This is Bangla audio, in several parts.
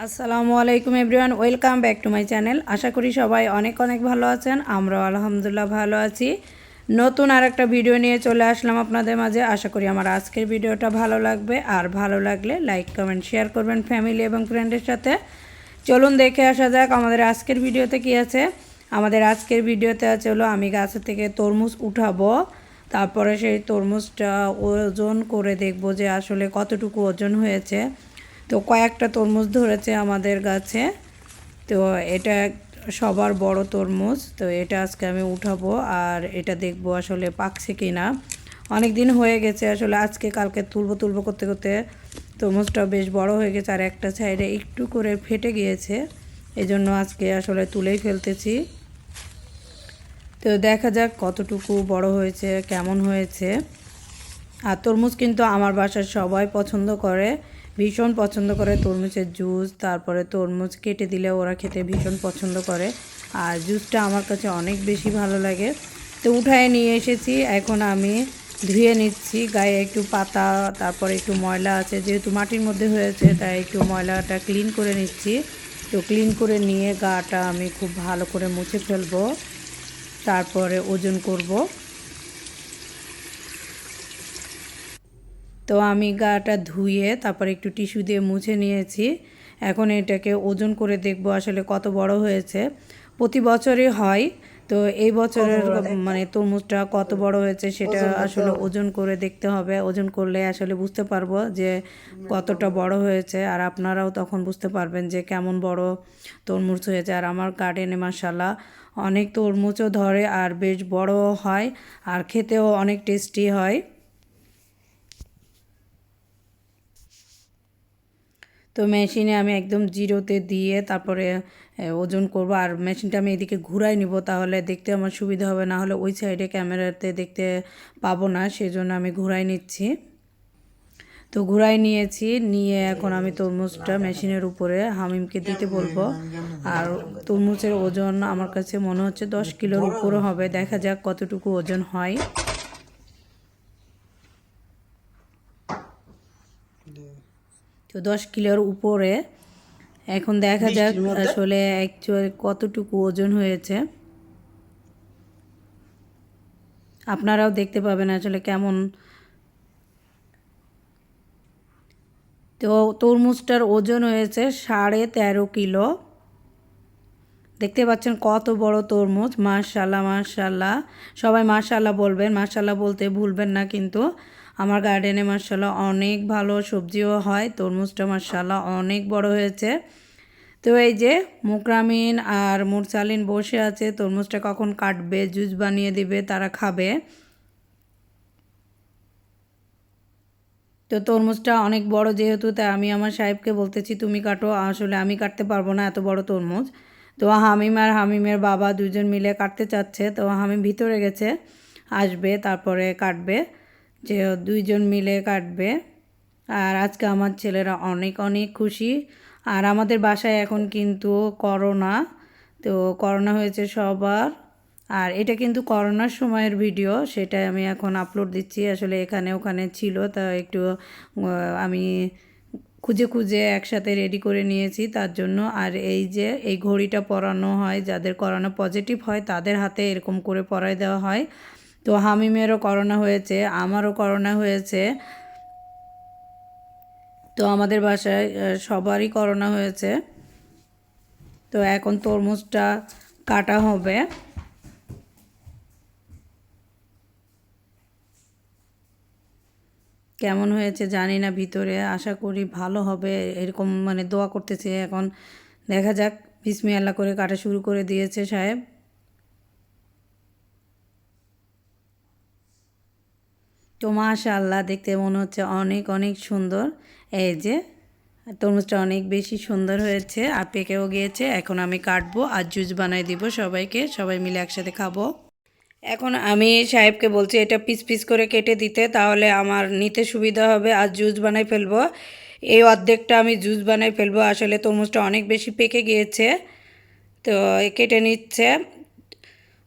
আসসালামু আলাইকুম everyone, welcome back to my channel. আশা করি সবাই অনেক অনেক ভালো আছেন, আমরাও আলহামদুলিল্লাহ ভালো আছি। নতুন আর একটা ভিডিও নিয়ে চলে আসলাম আপনাদের মাঝে। আশা করি আমার আজকের ভিডিওটা ভালো লাগবে। আর ভালো লাগলে লাইক, কমেন্ট, শেয়ার করবেন ফ্যামিলি এবং ফ্রেন্ডের সাথে। চলুন দেখে আসা যাক আমাদের আজকের ভিডিওতে কি আছে। আমাদের আজকের ভিডিওতে আছে হলো, আমি গাছ থেকে তরমুজ উঠাবো। তারপরে সেই তরমুজটা ওজন করে দেখব যে আসলে কতটুকু ওজন হয়েছে। তো কয়েকটা তরমুজ ধরেছে আমাদের গাছে। তো এটা সবার বড় তরমুজ। তো এটা আজকে আমি উঠাবো আর এটা দেখব আসলে পাকছে কি না অনেক দিন হয়ে গেছে আসলে আজকে, কালকে তুলবো তুলবো করতে করতে তরমুজটা বেশ বড় হয়ে গেছে আর একটা সাইডে একটু করে ফেটে গিয়েছে। এই জন্য আজকে আসলে তুলেই ফেলতেছি। তো দেখা যাক কতটুকু বড় হয়েছে, কেমন হয়েছে। আর তরমুজ কিন্তু আমার বাসার সবাই পছন্দ করে। ভীষণ পছন্দ করে তরমুজের জুস, তারপরে তরমুজ কেটে দিলে ওরা খেতে ভীষণ পছন্দ করে। আর জুসটা আমার কাছে অনেক বেশি ভালো লাগে। তো উঠায় নিয়ে এসেছি, এখন আমি ধুয়ে নিচ্ছি। গায়ে একটু পাতা, তারপরে একটু ময়লা আছে, যেহেতু মাটির মধ্যে হয়েছে, তাই একটু ময়লাটা ক্লিন করে নিচ্ছি। তো ক্লিন করে নিয়ে গাটা আমি খুব ভালো করে মুছে ফেলব, তারপরে ওজন করব। তো আমি গাটা ধুয়ে তারপরে একটু টিস্যু দিয়ে মুছে নিয়েছি। এখন এটাকে ওজন করে দেখব আসলে কত বড় হয়েছে। প্রতি বছরই হয় তো এই বছরের মানে তরমুজটা কত বড় হয়েছে সেটা আসলে ওজন করে দেখতে হবে। ওজন করলে আসলে বুঝতে পারব যে কতটা বড় হয়েছে আর আপনারাও তখন বুঝতে পারবেন যে কেমন বড় তরমুজ হয়েছে। আর আমার গার্ডেনে মাসাল্লাহ অনেক তরমুজও ধরে আর বেশ বড় হয় আর খেতেও অনেক টেস্টি হয়। তো মেশিনে আমি একদম জিরোতে দিয়ে তারপরে ওজন করব। আর মেশিনটা আমি এদিকে ঘুরাই নিব, তাহলে দেখতে আমার সুবিধা হবে, না হলে ওই সাইডে ক্যামেরাতে দেখতে পাবো না, সেজন্য আমি ঘুরাই নিচ্ছি। তো ঘুরাই নিয়েছি, নিয়ে এখন আমি তরমুজটা মেশিনের উপরে হামিমকে দিতে বলব। আর তরমুজের ওজন আমার কাছে মনে হচ্ছে দশ কিলোর উপরে হবে, দেখা যাক কতটুকু ওজন হয়। তো দশ কিলোর উপরে। এখন দেখা যাক আসলে অ্যাকচুয়ালি কতটুকু ওজন হয়েছে। আপনারাও দেখতে পাবেন আসলে কেমন। তো তরমুজটার ওজন হয়েছে সাড়ে তেরো কিলো। দেখতে পাচ্ছেন কত বড় তরমুজ। মার্শাল্লাহ মার্শাল্লাহ সবাই মার্শাল্লাহ বলবেন মার্শাল্লাহ বলতে ভুলবেন না কিন্তু। আমার গার্ডেনে মার্শাল্লাহ অনেক ভালো সবজিও হয়, তরমুজটা মার্শাল্লাহ অনেক বড় হয়েছে। তো এই যে মুকরামিন আর মুরসালিন বসে আছে, তরমুজটা কখন কাটবে, জুস বানিয়ে দিবে, তারা খাবে। তো তরমুজটা অনেক বড় যেহেতু, তাই আমি আমার সাহেবকে বলতেছি, তুমি কাটো, আসলে আমি কাটতে পারব না এত বড় তরমুজ। তো হামিম আর হামিমের বাবা দুজন মিলে কাটতে চাচ্ছে, তো হামিম ভিতরে গেছে, আসবে, তারপরে কাটবে। যে দুইজন মিলে কাটবে। আর আজকে আমার ছেলেরা অনেক অনেক খুশি। আর আমাদের বাসায় এখন কিন্তু করোনা। তো করোনা হয়েছে সবার। আর এটা কিন্তু করোনার সময়ের ভিডিও সেটা আমি এখন আপলোড দিচ্ছি। আসলে এখানে, ওখানে ছিল, তা একটু আমি খুঁজে খুঁজে একসাথে রেডি করে নিয়েছি তার জন্য। আর এই যে, এই ঘড়িটা পরানো হয়, যাদের করোনা পজিটিভ হয়, তাদের হাতে এরকম করে পরাই দেওয়া হয়। তো হামিমেরও করোনা হয়েছে, আমারও করোনা হয়েছে। তো আমাদের বাসায় সবারই করোনা হয়েছে। তো এখন তরমুজটা কাটা হবে। কেমন হয়েছে জানি না ভিতরে, আশা করি ভালো হবে, এরকম মানে দোয়া করতেছে। এখন দেখা যাক বিসমি আল্লাহ করে কাটা শুরু করে দিয়েছে সাহেব। তো মাশাল্লাহ দেখতে মনে হচ্ছে অনেক অনেক সুন্দর। এই যে, তরমুজটা অনেক বেশি সুন্দর হয়েছে, আর পেকেও গিয়েছে। এখন আমি কাটবো আর জুস বানাই দিব সবাইকে, সবাই মিলে একসাথে খাব। এখন আমি সাহেবকে বলছি, এটা পিস পিস করে কেটে দিতে, তাহলে আমার নিতে সুবিধা হবে আর জুস বানাই ফেলব। এই অর্ধেকটা আমি জুস বানাই ফেলব। আসলে তরমুজটা অনেক বেশি পেকে গিয়েছে, তো কেটে নিচ্ছে।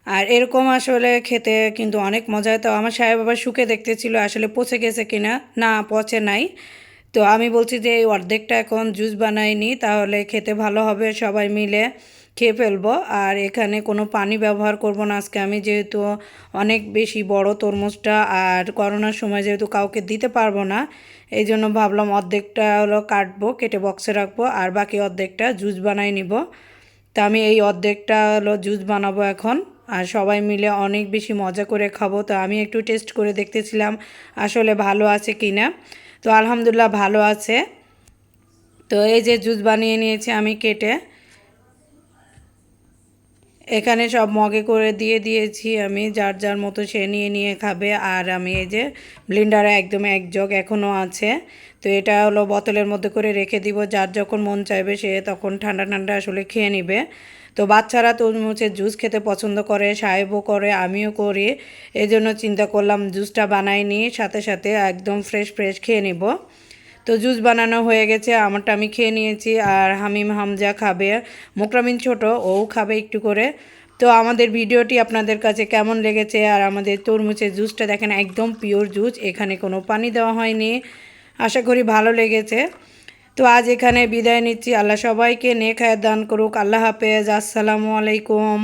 আর এরকম আসলে খেতে কিন্তু অনেক মজা তো আমার সাহেব আবার শুকে দেখতেছিল আসলে পচে গেছে কিনা? না, পচে নাই। তো আমি বলছি যে, এই অর্ধেকটা এখন জুস বানাইনি, তাহলে খেতে ভালো হবে সবাই মিলে। খেয়ে ফেলব। আর এখানে কোনো পানি ব্যবহার করব না। আজকে আমি যেহেতু অনেক বেশি বড় তরমুজটা আর করোনার সময় যেহেতু কাউকে দিতে পারব না, এই জন্য ভাবলাম অর্ধেকটা হলো কাটবো, কেটে বক্সে রাখব আর বাকি অর্ধেকটা জুস বানাই নিব। তা আমি এই অর্ধেকটা হলো জুস বানাবো এখন। আর সবাই মিলে অনেক বেশি মজা করে খাব। তো আমি একটু টেস্ট করে দেখতেছিলাম আসলে ভালো আছে কি না তো আলহামদুলিল্লাহ ভালো আছে। তো এই যে জুস বানিয়ে নিয়েছি আমি কেটে। এখানে সব মগে করে দিয়ে দিয়েছি আমি, যার যার মতো সে নিয়ে নিয়ে খাবে। আর আমি এই যে ব্লিন্ডারে একদম এক জগ এখনও আছে। তো এটা হলো বোতলের মধ্যে করে রেখে দিব, যার যখন মন চাইবে সে তখন ঠান্ডা ঠান্ডা আসলে খেয়ে নিবে। তো বাচ্চারা তরমুজের জুস খেতে পছন্দ করে, সাহেবও করে, আমিও করি। এই জন্য চিন্তা করলাম জুসটা বানাই নিই, সাথে সাথে একদম ফ্রেশ ফ্রেশ খেয়ে নিব। তো জুস বানানো হয়ে গেছে, আমারটা আমি খেয়ে নিয়েছি আর হামিম হামজা খাবে, মোকরামিন ছোট ও খাবে একটু করে। তো আমাদের ভিডিওটি আপনাদের কাছে কেমন লেগেছে আর আমাদের তরমুজের জুসটা দেখেন একদম পিওর জুস, এখানে কোনো পানি দেওয়া হয়নি, আশা করি ভালো লেগেছে। তো আজ এখানে বিদায় নিচ্ছি, আল্লাহ সবাইকে নেক হায়াত দান করুক, আল্লাহ হাফেজ, আসসালামু আলাইকুম।